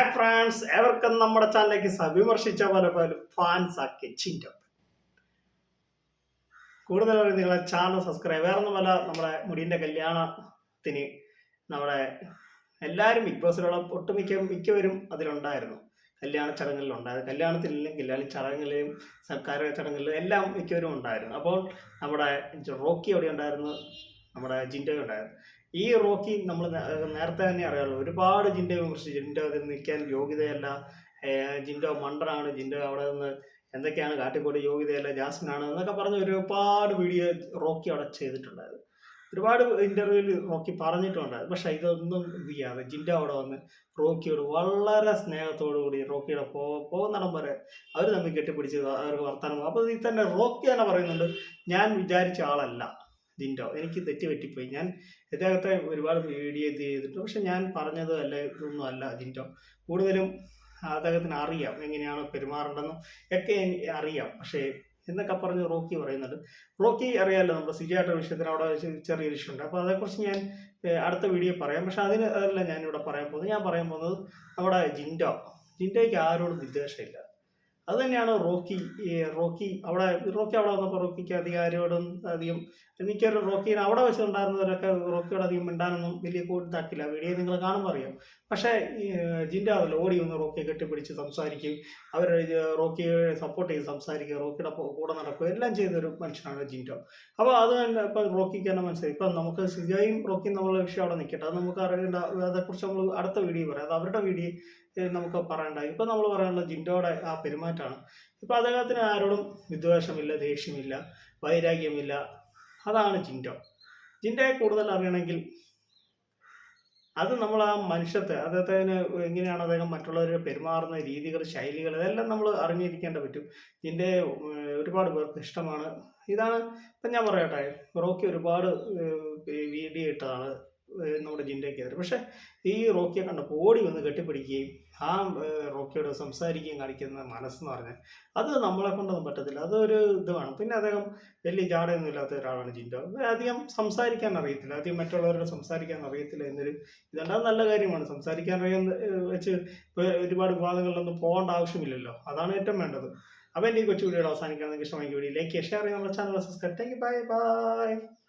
Hi France ഏവർക്കും നമ്മുടെ ചാനലിലേക്ക് വിമർശിച്ച പോലെ പോലെ ഫാൻസ് ആക്കി ചിന്റോ കൂടുതലായി നിങ്ങളെ ചാനൽ സബ്സ്ക്രൈബ് വേറെ ഒന്നുമല്ല നമ്മുടെ മുടിന്റെ കല്യാണത്തിന് നമ്മുടെ എല്ലാവരും ബിഗ് ബോസിലുള്ള ഒട്ടുമിക്ക മിക്കവരും അതിലുണ്ടായിരുന്നു. കല്യാണ ചടങ്ങുകളിൽ ഉണ്ടായിരുന്നു. കല്യാണത്തിലില്ലെങ്കിൽ അല്ലെങ്കിൽ ചടങ്ങുകളിലും സർക്കാർ ചടങ്ങുകളിലും എല്ലാം മിക്കവരും ഉണ്ടായിരുന്നു. അപ്പോൾ നമ്മുടെ റോക്കി അവിടെ ഉണ്ടായിരുന്നു നമ്മുടെ ജിൻഡോ ഈ റോക്കി നമ്മൾ നേരത്തെ തന്നെ അറിയാമല്ലോ ഒരുപാട് ജിൻഡോ വിമർശിച്ചു ജിൻഡോ അതിൽ നിൽക്കാൻ യോഗ്യതയല്ല. ജിൻഡ ജിൻഡോ മണ്ടനാണ് ജിൻഡോ അവിടെ നിന്ന് എന്തൊക്കെയാണ് കാട്ടിക്കൂടി യോഗ്യതയല്ല ജാസ്മിനാണ് എന്നൊക്കെ പറഞ്ഞ് ഒരുപാട് വീഡിയോ റോക്കി അവിടെ ചെയ്തിട്ടുണ്ടായിരുന്നു. ഒരുപാട് ഇന്റർവ്യൂവിൽ റോക്കി പറഞ്ഞിട്ടുണ്ടായിരുന്നു. പക്ഷെ ഇതൊന്നും ഇത് ചെയ്യാതെ ജിൻഡോ അവിടെ വന്ന് റോക്കിയോട് വളരെ സ്നേഹത്തോടു കൂടി റോക്കിയുടെ പോ പോകുന്നിടം വരെ അവർ തമ്മിൽ കെട്ടിപ്പിടിച്ച് അവർക്ക് വർത്താനം അപ്പോൾ ഇതിൽ തന്നെ റോക്കി തന്നെ പറയുന്നുണ്ട് ഞാൻ വിചാരിച്ച ആളല്ല. ജിൻഡോ എനിക്ക് തെറ്റി പറ്റിപ്പോയി. ഞാൻ ഇദ്ദേഹത്തെ ഒരുപാട് വീഡിയോ ഇത് ചെയ്തിട്ടുണ്ട്. പക്ഷെ ഞാൻ പറഞ്ഞത് അല്ല ഇതൊന്നും അല്ല ജിൻഡോ കൂടുതലും അദ്ദേഹത്തിന് അറിയാം എങ്ങനെയാണ് പെരുമാറേണ്ടതെന്നും ഒക്കെ അറിയാം. പക്ഷേ എന്നൊക്കെ പറഞ്ഞ് റോക്കി പറയുന്നുണ്ട്. റോക്കി അറിയാമല്ലോ നമ്മുടെ സിജായുടെ വിഷയത്തിന് അവിടെ ചെറിയ ഇഷ്യൂ ഉണ്ട്. അപ്പോൾ അതേക്കുറിച്ച് ഞാൻ അടുത്ത വീഡിയോ പറയാം. പക്ഷെ അതിന് അതല്ല ഞാനിവിടെ പറയാൻ പോകുന്നത്. ഞാൻ പറയാൻ പോകുന്നത് നമ്മുടെ ജിൻഡോ. ജിൻഡോയ്ക്ക് ആരോടും വിദ്വേഷമില്ല അത് തന്നെയാണ് റോക്കി റോക്കി അവിടെ റോക്കി അവിടെ വന്നപ്പോൾ റോക്കിക്ക് അധികാരിയോടും അധികം മിക്കവരും റോക്കിനെ അവിടെ വെച്ചിട്ടുണ്ടായിരുന്നവരൊക്കെ റോക്കിയോട് അധികം മിണ്ടാനൊന്നും വലിയ കൂട്ടാക്കില്ല. വീഡിയോ നിങ്ങൾ കാണുമ്പോൾ അറിയാം. പക്ഷേ ജിന്റെ അതിൽ ഓടി വന്ന് റോക്കിയെ കെട്ടിപ്പിടിച്ച് സംസാരിക്കും. അവർ റോക്കിയെ സപ്പോർട്ട് ചെയ്ത് സംസാരിക്കുക റോക്കിയുടെ കൂടെ നടക്കുക എല്ലാം ചെയ്തൊരു മനുഷ്യനാണ് ജിൻഡോ. അപ്പോൾ അത് തന്നെ ഇപ്പം റോക്കിക്ക് തന്നെ മനസ്സിലായി. ഇപ്പം നമുക്ക് സിജയും റോക്കിയും നമ്മളുടെ വിഷയം അവിടെ നിൽക്കട്ടെ അത് നമുക്ക് അറിയേണ്ട അതേക്കുറിച്ച് നമ്മൾ അടുത്ത വീഡിയോ പറയാം. അത് അവരുടെ വീഡിയോ നമുക്ക് പറയണ്ട ഇപ്പം നമ്മൾ പറയാനുള്ള ജിൻഡോയുടെ ആ പെരുമാറ്റമാണ്. ഇപ്പം അദ്ദേഹത്തിന് ആരോടും വിദ്വേഷമില്ല ദേഷ്യമില്ല വൈരാഗ്യമില്ല. അതാണ് ജിൻഡോ. ജിൻഡോയെ കൂടുതൽ അറിയണമെങ്കിൽ അത് നമ്മൾ ആ മനുഷ്യത്തെ അദ്ദേഹത്തിന് എങ്ങനെയാണ് അദ്ദേഹം മറ്റുള്ളവരെ പെരുമാറുന്ന രീതികൾ ശൈലികൾ ഇതെല്ലാം നമ്മൾ അറിഞ്ഞിരിക്കേണ്ട പറ്റും. ഇതിന്റെ ഒരുപാട് പേർക്ക് ഇഷ്ടമാണ്. ഇതാണ് ഇപ്പം ഞാൻ പറയട്ടെ റോക്കി ഒരുപാട് വീഡിയോ ഇട്ടതാണ്. നമ്മുടെ ജിൻഡയ്ക്കെതിരെ പക്ഷേ ഈ റോക്കിയെ കണ്ടപ്പോൾ ഓടി വന്ന് കെട്ടിപ്പിടിക്കുകയും ആ റോക്കിയോട് സംസാരിക്കുകയും കാണിക്കുന്ന മനസ്സെന്ന് പറഞ്ഞാൽ അത് നമ്മളെ കൊണ്ടൊന്നും പറ്റത്തില്ല. അതൊരു ഇത് വേണം. പിന്നെ അദ്ദേഹം വലിയ ജാടയൊന്നും ഇല്ലാത്ത ഒരാളാണ് ജിൻഡോ. അധികം സംസാരിക്കാൻ അറിയത്തില്ല. അധികം മറ്റുള്ളവരോട് സംസാരിക്കാൻ അറിയത്തില്ല എന്നൊരു ഇതുണ്ട്. അത് നല്ല കാര്യമാണ്. സംസാരിക്കാൻ അറിയാൻ വെച്ച് ഒരുപാട് വിവാദങ്ങളിലൊന്നും പോകേണ്ട ആവശ്യമില്ലല്ലോ. അതാണ് ഏറ്റവും വേണ്ടത്. അപ്പോൾ എന്റെ ഈ കൊച്ചു വീഡിയോ അവസാനിക്കാൻ ഇഷ്ടമായി വീഡിയോ ലൈക്ക് ഷെയർ ചെയ്യാൻ നമ്മുടെ channel subscribe thank you. Bye bye.